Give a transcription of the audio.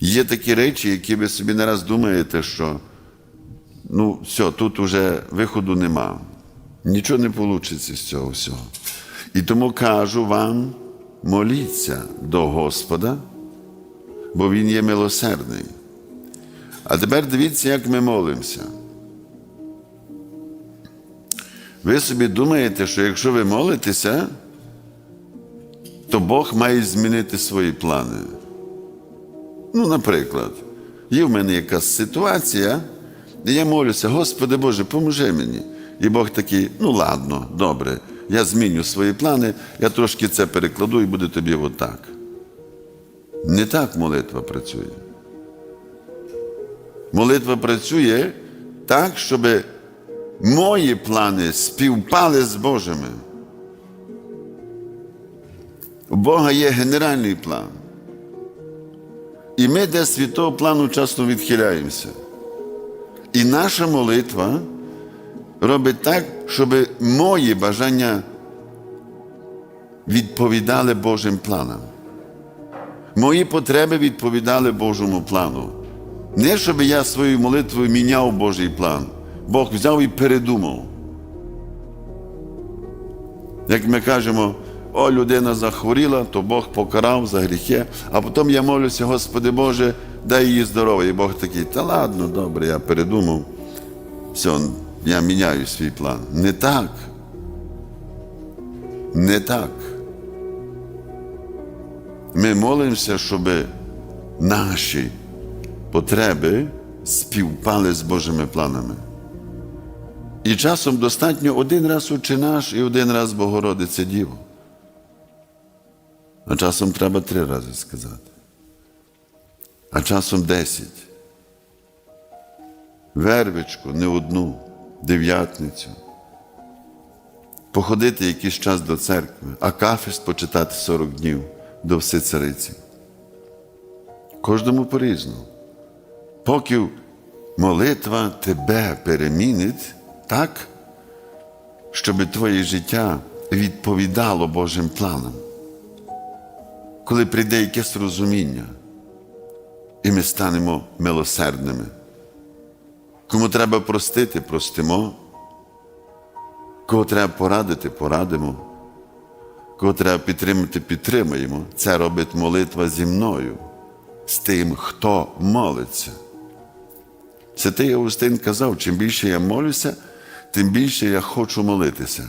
Є такі речі, які ви собі не раз думаєте, що ну, все, тут уже виходу нема. Нічого не вийде з цього всього. І тому кажу вам, моліться до Господа, бо Він є милосердний. А тепер дивіться, як ми молимося. Ви собі думаєте, що якщо ви молитеся, то Бог має змінити свої плани. Ну, наприклад, є в мене якась ситуація, і я молюся, Господи Боже, поможи мені. І Бог такий, ну ладно, добре, я зміню свої плани, я трошки це перекладу і буде тобі отак. Не так молитва працює. Молитва працює так, щоб мої плани співпали з Божими. У Бога є генеральний план. І ми десь від того плану часто відхиляємося. І наша молитва робить так, щоб мої бажання відповідали Божим планам. Мої потреби відповідали Божому плану. Не щоб я своєю молитвою міняв Божий план. Бог взяв і передумав. Як ми кажемо, о, людина захворіла, то Бог покарав за гріхи, а потім я молюся, Господи Боже, дай їй здоров'я. І Бог такий, та ладно, добре, я передумав. Все, я міняю свій план. Не так. Не так. Ми молимося, щоб наші потреби співпали з Божими планами. І часом достатньо один раз Отче наш і один раз Богородиця Діво. А часом треба три рази сказати. А часом десять. Вервичку, не одну, дев'ятницю. Походити якийсь час до церкви, а кафест почитати 40 днів до всецариці. Кожному по-різному. Поки молитва тебе перемінить так, щоб твоє життя відповідало Божим планам. Коли прийде якесь розуміння, і ми станемо милосердними. Кому треба простити, простимо. Кого треба порадити, порадимо. Кого треба підтримати, підтримаємо. Це робить молитва зі мною, з тим, хто молиться. Святий Августин казав, чим більше я молюся, тим більше я хочу молитися.